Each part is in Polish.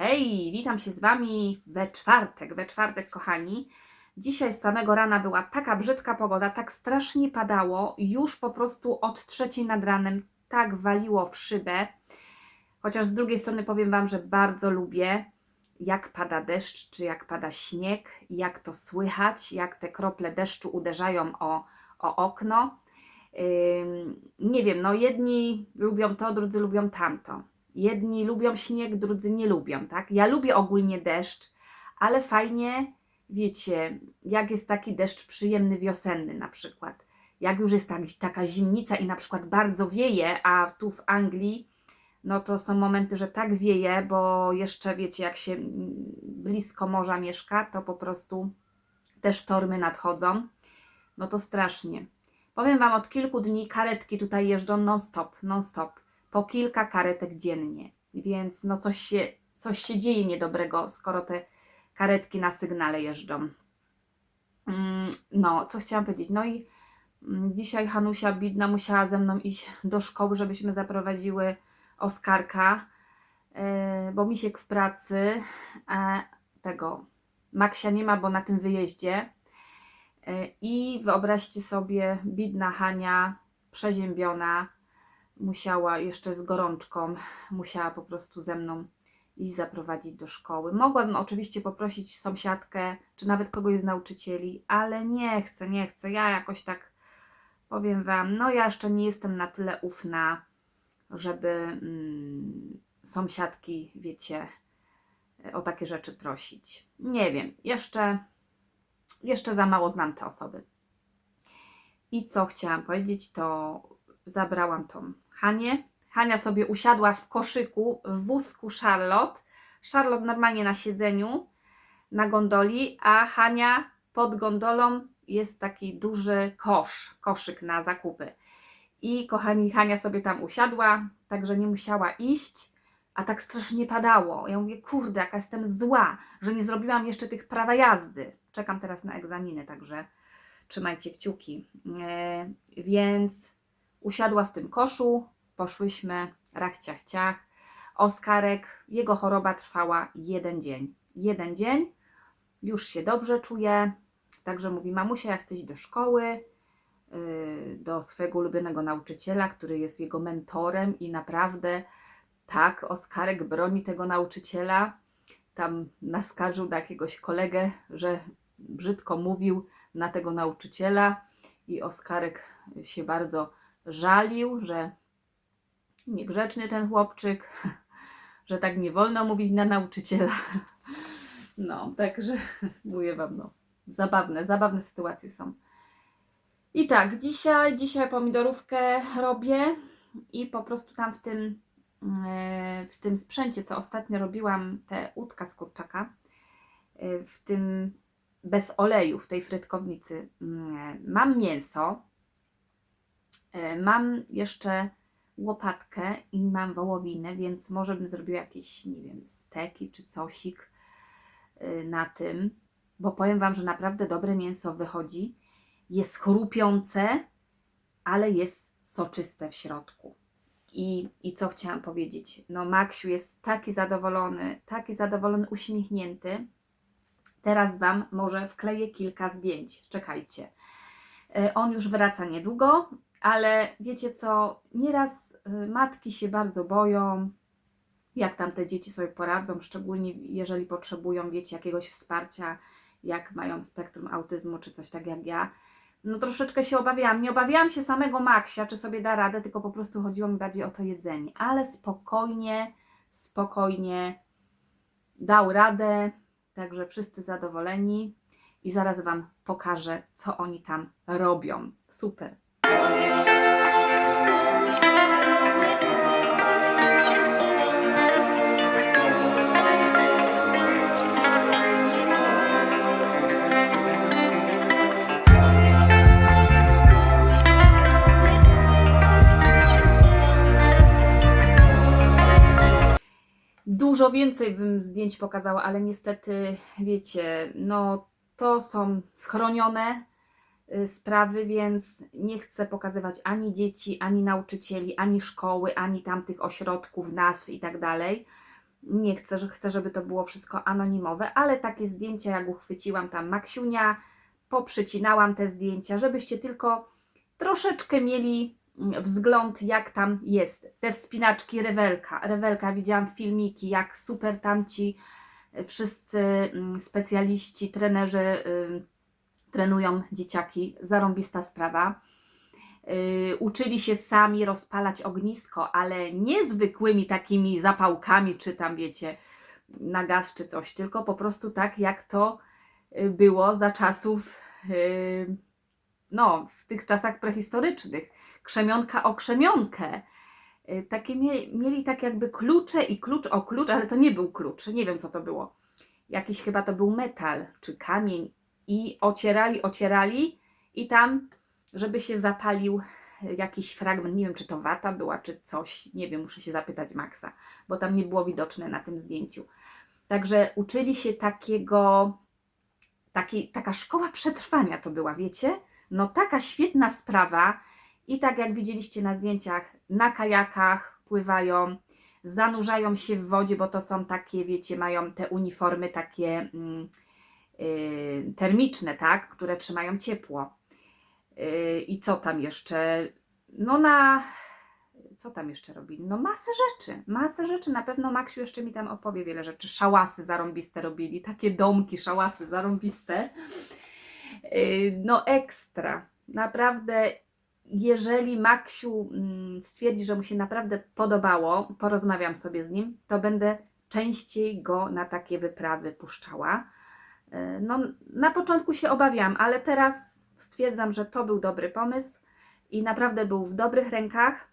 hej! Witam się z Wami we czwartek. We czwartek, kochani. Dzisiaj z samego rana była taka brzydka pogoda, tak strasznie padało. Już po prostu od trzeciej nad ranem tak waliło w szybę. Chociaż z drugiej strony powiem Wam, że bardzo lubię, jak pada deszcz, czy jak pada śnieg, jak to słychać, jak te krople deszczu uderzają o, o okno. Ym, nie wiem, no jedni lubią to, drudzy lubią tamto. Jedni lubią śnieg, drudzy nie lubią, tak? Ja lubię ogólnie deszcz, ale fajnie, wiecie, jak jest taki deszcz przyjemny, wiosenny na przykład. Jak już jest tak, taka zimnica i na przykład bardzo wieje, a tu w Anglii, no to są momenty, że tak wieje, bo jeszcze wiecie, jak się blisko morza mieszka, to po prostu te sztormy nadchodzą. No to strasznie. Powiem Wam, od kilku dni karetki tutaj jeżdżą non-stop, non-stop. Po kilka karetek dziennie. Więc no coś się, coś się dzieje niedobrego, skoro te karetki na sygnale jeżdżą. Mm, No, co chciałam powiedzieć? No i mm, dzisiaj Hanusia Bidna musiała ze mną iść do szkoły, żebyśmy zaprowadziły Oskarka, yy, bo Misiek w pracy, a tego Maksia nie ma, bo na tym wyjeździe. Yy, I wyobraźcie sobie, bidna Hania, przeziębiona, musiała jeszcze z gorączką, musiała po prostu ze mną iść zaprowadzić do szkoły. Mogłabym oczywiście poprosić sąsiadkę, czy nawet kogoś z nauczycieli, ale nie chcę, nie chcę. Ja jakoś tak powiem Wam, no ja jeszcze nie jestem na tyle ufna, żeby mm, sąsiadki, wiecie, o takie rzeczy prosić. Nie wiem, jeszcze, jeszcze za mało znam te osoby. I co chciałam powiedzieć, to zabrałam tą Hanię. Hania sobie usiadła w koszyku w wózku Charlotte. Charlotte normalnie na siedzeniu na gondoli, a Hania pod gondolą jest taki duży kosz, koszyk na zakupy. I kochani, Hania sobie tam usiadła, także nie musiała iść, a tak strasznie padało. Ja mówię, kurde, jaka jestem zła, że nie zrobiłam jeszcze tych prawa jazdy. Czekam teraz na egzaminy, także trzymajcie kciuki. E, więc usiadła w tym koszu, poszłyśmy, rach ciach ciach. Oskarek, jego choroba trwała jeden dzień. Jeden dzień, już się dobrze czuje, także mówi, mamusia, ja chcę iść do szkoły, yy, do swojego ulubionego nauczyciela, który jest jego mentorem i naprawdę tak, Oskarek broni tego nauczyciela. Tam naskarżył na jakiegoś kolegę, że brzydko mówił na tego nauczyciela i Oskarek się bardzo żalił, że niegrzeczny ten chłopczyk, że tak nie wolno mówić na nauczyciela. No, także mówię Wam, no, zabawne, zabawne sytuacje są. I tak, dzisiaj, dzisiaj pomidorówkę robię i po prostu tam w tym, e, w tym sprzęcie, co ostatnio robiłam, te łódka z kurczaka, e, w tym bez oleju, w tej frytkownicy, mm, mam mięso, E, Mam jeszcze łopatkę i mam wołowinę, więc może bym zrobiła jakieś, nie wiem, steki czy cosik y, na tym, bo powiem Wam, że naprawdę dobre mięso wychodzi. Jest chrupiące, ale jest soczyste w środku. I, I co chciałam powiedzieć? No, Maksiu jest taki zadowolony, taki zadowolony, uśmiechnięty. Teraz Wam może wkleję kilka zdjęć. Czekajcie. E, On już wraca niedługo, ale wiecie co, nieraz y, matki się bardzo boją, jak tam te dzieci sobie poradzą, szczególnie jeżeli potrzebują, wiecie, jakiegoś wsparcia, jak mają spektrum autyzmu czy coś tak jak ja. No troszeczkę się obawiałam. Nie obawiałam się samego Maksia, czy sobie da radę, tylko po prostu chodziło mi bardziej o to jedzenie. Ale spokojnie, spokojnie dał radę, także wszyscy zadowoleni. I zaraz Wam pokażę, co oni tam robią. Super. Dużo więcej bym zdjęć pokazała, ale niestety, wiecie, no to są schronione y, sprawy, więc nie chcę pokazywać ani dzieci, ani nauczycieli, ani szkoły, ani tamtych ośrodków, nazw i tak dalej. Nie chcę, że chcę, żeby to było wszystko anonimowe, ale takie zdjęcia, jak uchwyciłam tam Maksiunia, poprzycinałam te zdjęcia, żebyście tylko troszeczkę mieli wzgląd, jak tam jest. Te wspinaczki Rewelka. Rewelka, widziałam filmiki, jak super tamci y, wszyscy mm, specjaliści, trenerzy trenują dzieciaki. Zarąbista sprawa. Y, uczyli się sami rozpalać ognisko, ale nie zwykłymi takimi zapałkami, czy tam wiecie, na gaz czy coś, tylko po prostu tak, jak to y, było za czasów, y, no, w tych czasach prehistorycznych. Krzemionka o krzemionkę. Y, Takie mie- mieli tak jakby klucze i klucz o klucz, ale to nie był klucz, nie wiem co to było. Jakiś chyba to był metal czy kamień i ocierali, ocierali i tam, żeby się zapalił jakiś fragment, nie wiem czy to wata była, czy coś, nie wiem, muszę się zapytać Maxa, bo tam nie było widoczne na tym zdjęciu. Także uczyli się takiego, taki, taka szkoła przetrwania to była, wiecie? No taka świetna sprawa i tak jak widzieliście na zdjęciach, na kajakach pływają, zanurzają się w wodzie, bo to są takie, wiecie, mają te uniformy takie mm, y, termiczne, tak, które trzymają ciepło. Y, I co tam jeszcze? No na. Co tam jeszcze robili? No masę rzeczy. Masę rzeczy. Na pewno Maksiu jeszcze mi tam opowie wiele rzeczy. Szałasy zarąbiste robili. Takie domki, szałasy zarąbiste. Y, No ekstra. Naprawdę, jeżeli Maksiu mm, stwierdzi, że mu się naprawdę podobało, porozmawiam sobie z nim, to będę częściej go na takie wyprawy puszczała. Y, No, na początku się obawiałam, ale teraz stwierdzam, że to był dobry pomysł i naprawdę był w dobrych rękach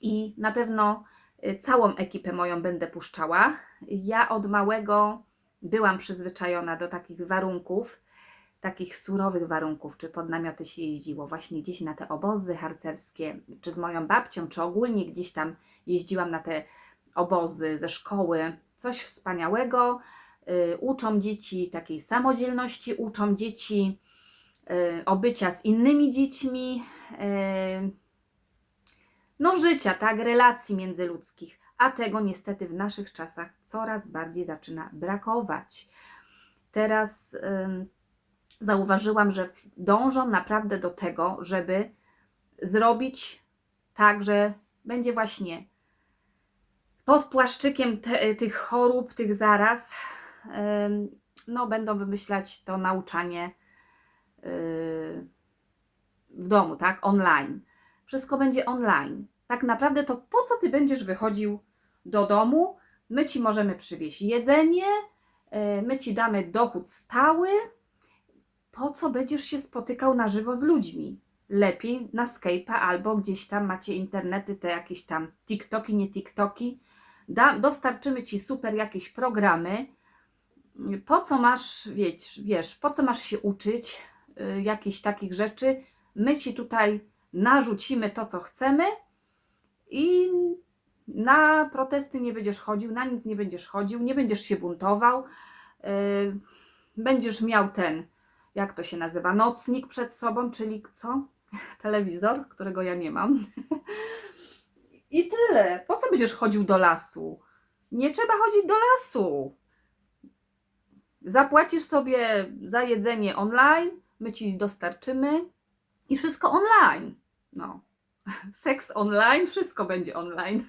i na pewno y, całą ekipę moją będę puszczała. Ja od małego byłam przyzwyczajona do takich warunków, takich surowych warunków, czy pod namioty się jeździło, właśnie gdzieś na te obozy harcerskie, czy z moją babcią, czy ogólnie gdzieś tam jeździłam na te obozy ze szkoły. Coś wspaniałego. Y, uczą dzieci takiej samodzielności, uczą dzieci y, obycia z innymi dziećmi, y, no życia, tak, relacji międzyludzkich, a tego niestety w naszych czasach coraz bardziej zaczyna brakować. Teraz ym, zauważyłam, że dążą naprawdę do tego, żeby zrobić tak, że będzie właśnie pod płaszczykiem te, tych chorób, tych zaraz, no będą wymyślać to nauczanie yy, w domu, tak, online. Wszystko będzie online. Tak naprawdę to po co ty będziesz wychodził do domu? My ci możemy przywieźć jedzenie, yy, my ci damy dochód stały. Po co będziesz się spotykał na żywo z ludźmi? Lepiej na Skype'a albo gdzieś tam macie internety, te jakieś tam TikToki, nie TikToki. Da, dostarczymy ci super jakieś programy. Po co masz, wiesz, wiesz, po co masz się uczyć y, jakichś takich rzeczy? My ci tutaj narzucimy to, co chcemy i na protesty nie będziesz chodził, na nic nie będziesz chodził, nie będziesz się buntował. y, Będziesz miał ten, jak to się nazywa, nocnik przed sobą, czyli co? Telewizor, którego ja nie mam. I tyle. Po co będziesz chodził do lasu? Nie trzeba chodzić do lasu. Zapłacisz sobie za jedzenie online, my ci dostarczymy i wszystko online. No. Seks online, wszystko będzie online.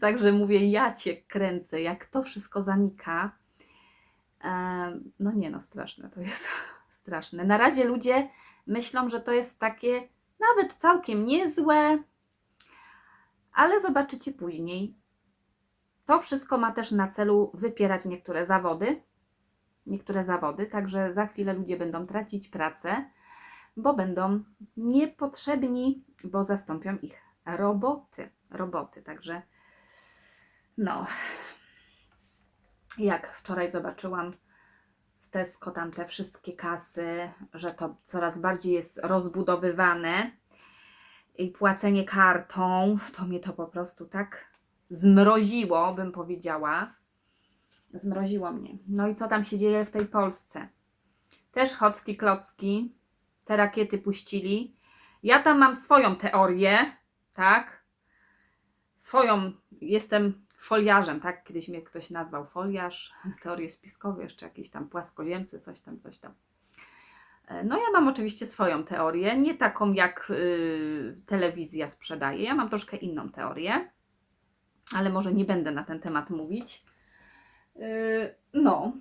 Także mówię, ja cię kręcę, jak to wszystko zanika. No nie no, straszne to jest. Straszne. Na razie ludzie myślą, że to jest takie nawet całkiem niezłe, ale zobaczycie później. To wszystko ma też na celu wypierać niektóre zawody. Niektóre zawody, także za chwilę ludzie będą tracić pracę, bo będą niepotrzebni, bo zastąpią ich roboty. Roboty, także no. Jak wczoraj zobaczyłam w Tesco tam te wszystkie kasy, że to coraz bardziej jest rozbudowywane i płacenie kartą, to mnie to po prostu tak zmroziło, bym powiedziała. Zmroziło mnie. No i co tam się dzieje w tej Polsce? Też chocki klocki, te rakiety puścili. Ja tam mam swoją teorię, tak? Swoją, jestem foliarzem, tak? Kiedyś mnie ktoś nazwał foliarz, teorie spiskowe, jeszcze jakieś tam płaskoziemcy, coś tam, coś tam. E, No ja mam oczywiście swoją teorię, nie taką jak y, telewizja sprzedaje, ja mam troszkę inną teorię, ale może nie będę na ten temat mówić. Y, no,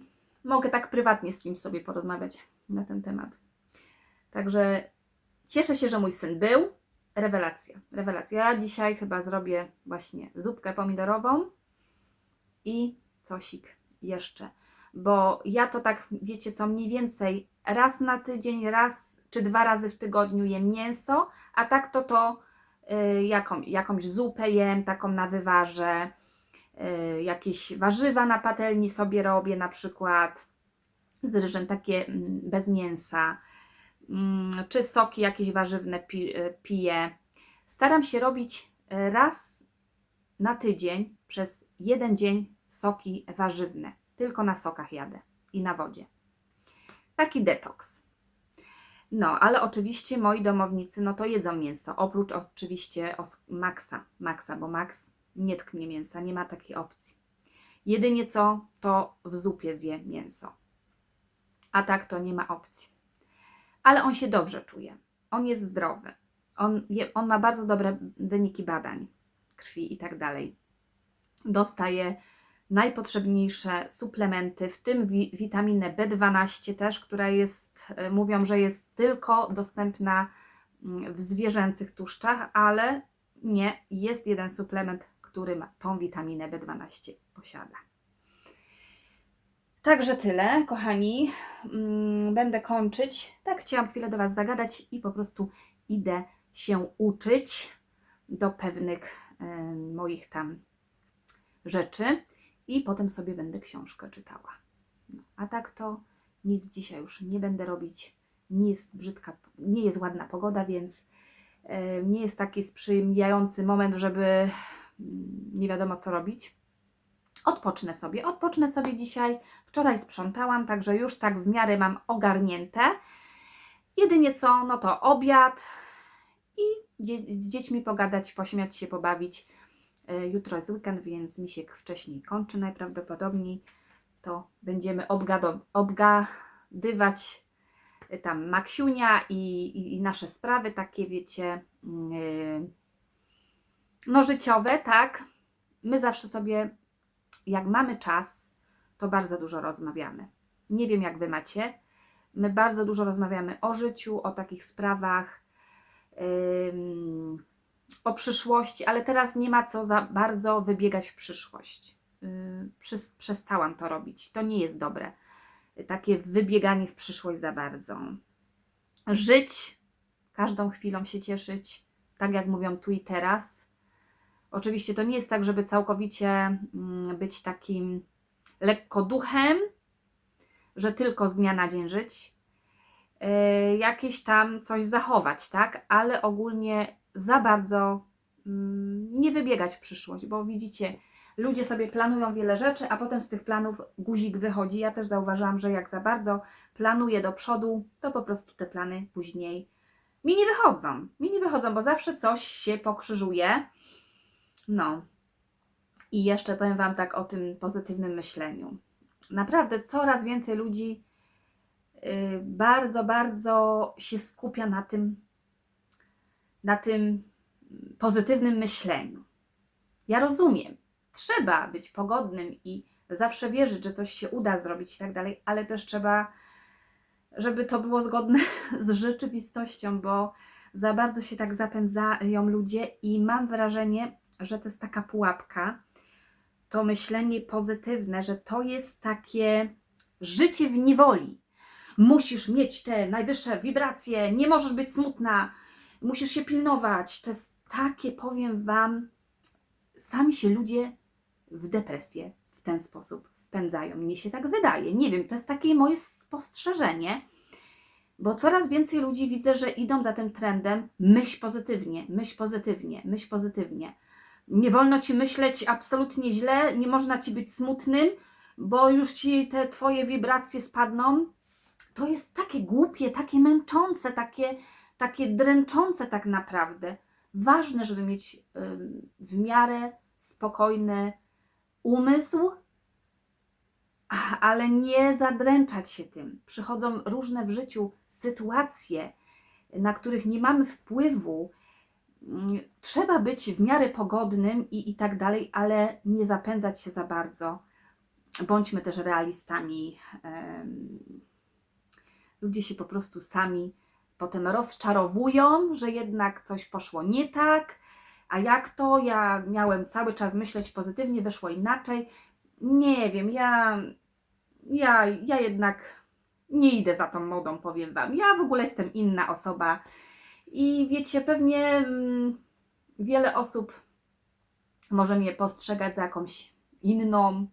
mogę tak prywatnie z kimś sobie porozmawiać na ten temat. Także cieszę się, że mój syn był. Rewelacja, rewelacja. Ja dzisiaj chyba zrobię właśnie zupkę pomidorową i cosik jeszcze. Bo ja to tak, wiecie co, mniej więcej raz na tydzień, raz czy dwa razy w tygodniu jem mięso, a tak to to y, jaką, jakąś zupę jem, taką na wywarze, y, jakieś warzywa na patelni sobie robię na przykład z ryżem, takie mm, bez mięsa, czy soki jakieś warzywne y, piję. Staram się robić y, raz na tydzień przez jeden dzień soki warzywne. Tylko na sokach jadę i na wodzie. Taki detoks. No, ale oczywiście moi domownicy, no to jedzą mięso. Oprócz oczywiście Maxa, Maxa, bo Max nie tknie mięsa, nie ma takiej opcji. Jedynie co, to w zupie zje mięso. A tak to nie ma opcji. Ale on się dobrze czuje. On jest zdrowy. On, je, on ma bardzo dobre wyniki badań krwi i tak dalej. Dostaje najpotrzebniejsze suplementy, w tym wi- witaminę B12 też, która jest, e, mówią, że jest tylko dostępna mm, w zwierzęcych tłuszczach, ale nie, jest jeden suplement, który ma tą witaminę B12 posiada. Także tyle, kochani. Mm, Będę kończyć. Tak, chciałam chwilę do Was zagadać i po prostu idę się uczyć do pewnych e, moich tam rzeczy i potem sobie będę książkę czytała. No, a tak to nic dzisiaj już nie będę robić. Nie jest brzydka, nie jest ładna pogoda, więc e, nie jest taki sprzyjający moment, żeby mm, nie wiadomo co robić. Odpocznę sobie, odpocznę sobie dzisiaj. Wczoraj sprzątałam, także już tak w miarę mam ogarnięte. Jedynie co, no to obiad i z dziećmi pogadać, pośmiać się, pobawić. E, Jutro jest weekend, więc misiek wcześniej kończy najprawdopodobniej. To będziemy obgadywać e, tam Maksiunia i, i, i nasze sprawy takie, wiecie, yy, no życiowe, tak? My zawsze sobie, jak mamy czas, to bardzo dużo rozmawiamy. Nie wiem, jak Wy macie. My bardzo dużo rozmawiamy o życiu, o takich sprawach, ym, o przyszłości, ale teraz nie ma co za bardzo wybiegać w przyszłość. Yy, przestałam to robić. To nie jest dobre. Takie wybieganie w przyszłość za bardzo. Żyć, każdą chwilą się cieszyć, tak jak mówią tu i teraz. Oczywiście to nie jest tak, żeby całkowicie mm, być takim lekko duchem, że tylko z dnia na dzień żyć. Yy, jakieś tam coś zachować, tak? Ale ogólnie za bardzo mm, nie wybiegać w przyszłość, bo widzicie, ludzie sobie planują wiele rzeczy, a potem z tych planów guzik wychodzi. Ja też zauważyłam, że jak za bardzo planuję do przodu, to po prostu te plany później mi nie wychodzą. Mi nie wychodzą, bo zawsze coś się pokrzyżuje. No. I jeszcze powiem Wam tak o tym pozytywnym myśleniu. Naprawdę coraz więcej ludzi yy, bardzo, bardzo się skupia na tym, na tym pozytywnym myśleniu. Ja rozumiem, trzeba być pogodnym i zawsze wierzyć, że coś się uda zrobić i tak dalej, ale też trzeba, żeby to było zgodne z rzeczywistością, bo za bardzo się tak zapędzają ludzie i mam wrażenie, że to jest taka pułapka, to myślenie pozytywne, że to jest takie życie w niewoli. Musisz mieć te najwyższe wibracje, nie możesz być smutna, musisz się pilnować. To jest takie, powiem Wam, sami się ludzie w depresję w ten sposób wpędzają. Mnie się tak wydaje. Nie wiem, to jest takie moje spostrzeżenie, bo coraz więcej ludzi widzę, że idą za tym trendem myśl pozytywnie, myśl pozytywnie, myśl pozytywnie. Nie wolno ci myśleć absolutnie źle, nie można ci być smutnym, bo już ci te twoje wibracje spadną. To jest takie głupie, takie męczące, takie, takie dręczące tak naprawdę. Ważne, żeby mieć w miarę spokojne umysł, ale nie zadręczać się tym. Przychodzą różne w życiu sytuacje, na których nie mamy wpływu. Mm, Trzeba być w miarę pogodnym i, i tak dalej, ale nie zapędzać się za bardzo. Bądźmy też realistami. Ludzie się po prostu sami potem rozczarowują, że jednak coś poszło nie tak. A jak to? Ja miałem cały czas myśleć pozytywnie, wyszło inaczej. Nie wiem, ja, ja, ja jednak nie idę za tą modą, powiem Wam. Ja w ogóle jestem inna osoba. I wiecie, pewnie mm, wiele osób może mnie postrzegać za jakąś inną,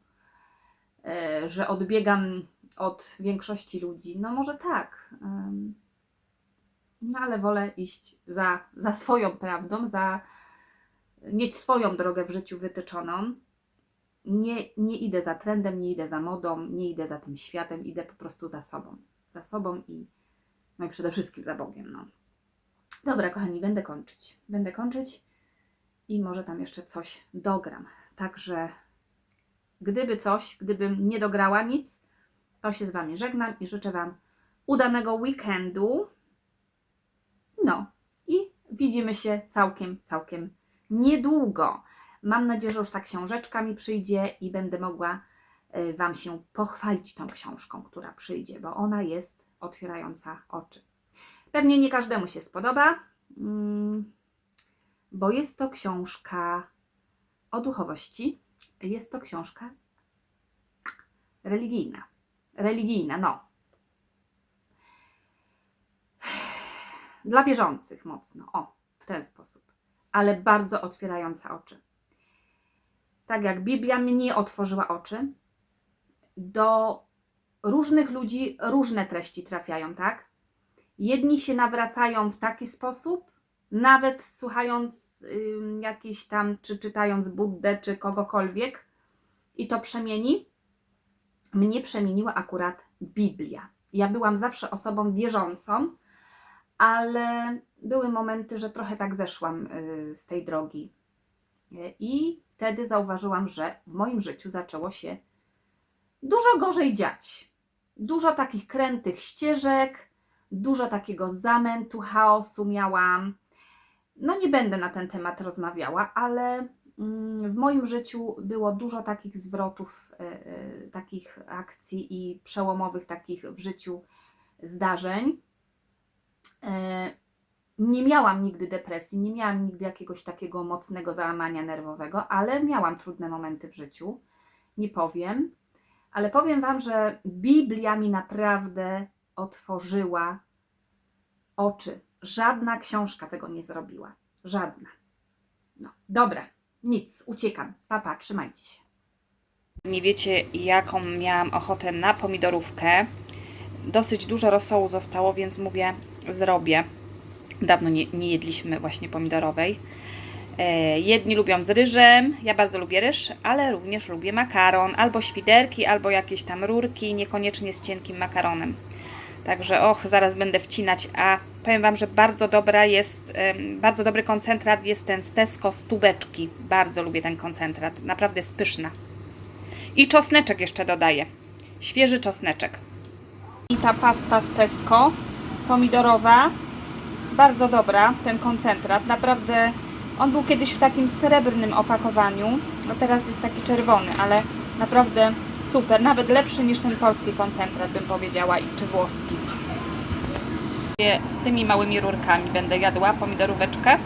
e, że odbiegam od większości ludzi. No może tak. No ale wolę iść za, za swoją prawdą, za mieć swoją drogę w życiu wytyczoną. Nie, nie idę za trendem, nie idę za modą, nie idę za tym światem, idę po prostu za sobą. Za sobą i, no i przede wszystkim za Bogiem. No. Dobra, kochani, będę kończyć. Będę kończyć i może tam jeszcze coś dogram. Także gdyby coś, gdybym nie dograła nic, to się z Wami żegnam i życzę Wam udanego weekendu. No i widzimy się całkiem, całkiem niedługo. Mam nadzieję, że już ta książeczka mi przyjdzie i będę mogła y, Wam się pochwalić tą książką, która przyjdzie, bo ona jest otwierająca oczy. Pewnie nie każdemu się spodoba, mm, bo jest to książka o duchowości. Jest to książka religijna. Religijna, no. Dla wierzących mocno. O, w ten sposób. Ale bardzo otwierająca oczy. Tak jak Biblia mnie otworzyła oczy, do różnych ludzi różne treści trafiają, tak? Jedni się nawracają w taki sposób, nawet słuchając jakiś tam, czy czytając Buddę, czy kogokolwiek, i to przemieni. Mnie przemieniła akurat Biblia. Ja byłam zawsze osobą wierzącą, ale były momenty, że trochę tak zeszłam y, z tej drogi. Y, I wtedy zauważyłam, że w moim życiu zaczęło się dużo gorzej dziać. Dużo takich krętych ścieżek, dużo takiego zamętu, chaosu miałam. No nie będę na ten temat rozmawiała, ale mm, w moim życiu było dużo takich zwrotów, e, e, takich akcji i przełomowych takich w życiu zdarzeń. E, Nie miałam nigdy depresji, nie miałam nigdy jakiegoś takiego mocnego załamania nerwowego, ale miałam trudne momenty w życiu. Nie powiem, ale powiem Wam, że Biblia mi naprawdę otworzyła oczy. Żadna książka tego nie zrobiła. Żadna. No, dobra, nic, uciekam. Papa, trzymajcie się. Nie wiecie, jaką miałam ochotę na pomidorówkę. Dosyć dużo rosołu zostało, więc mówię, zrobię. Dawno nie, nie jedliśmy właśnie pomidorowej. E, jedni lubią z ryżem, ja bardzo lubię ryż, ale również lubię makaron, albo świderki, albo jakieś tam rurki, niekoniecznie z cienkim makaronem. Także och, zaraz będę wcinać, a powiem Wam, że bardzo dobra jest, bardzo dobry koncentrat jest ten z Tesco z tubeczki. Bardzo lubię ten koncentrat, naprawdę jest pyszna. I czosneczek jeszcze dodaję. Świeży czosneczek. I ta pasta z Tesco, pomidorowa, bardzo dobra, ten koncentrat. Naprawdę, on był kiedyś w takim srebrnym opakowaniu, a teraz jest taki czerwony, ale naprawdę super, nawet lepszy niż ten polski koncentrat, bym powiedziała, czy włoski. Z tymi małymi rurkami będę jadła pomidoróweczkę.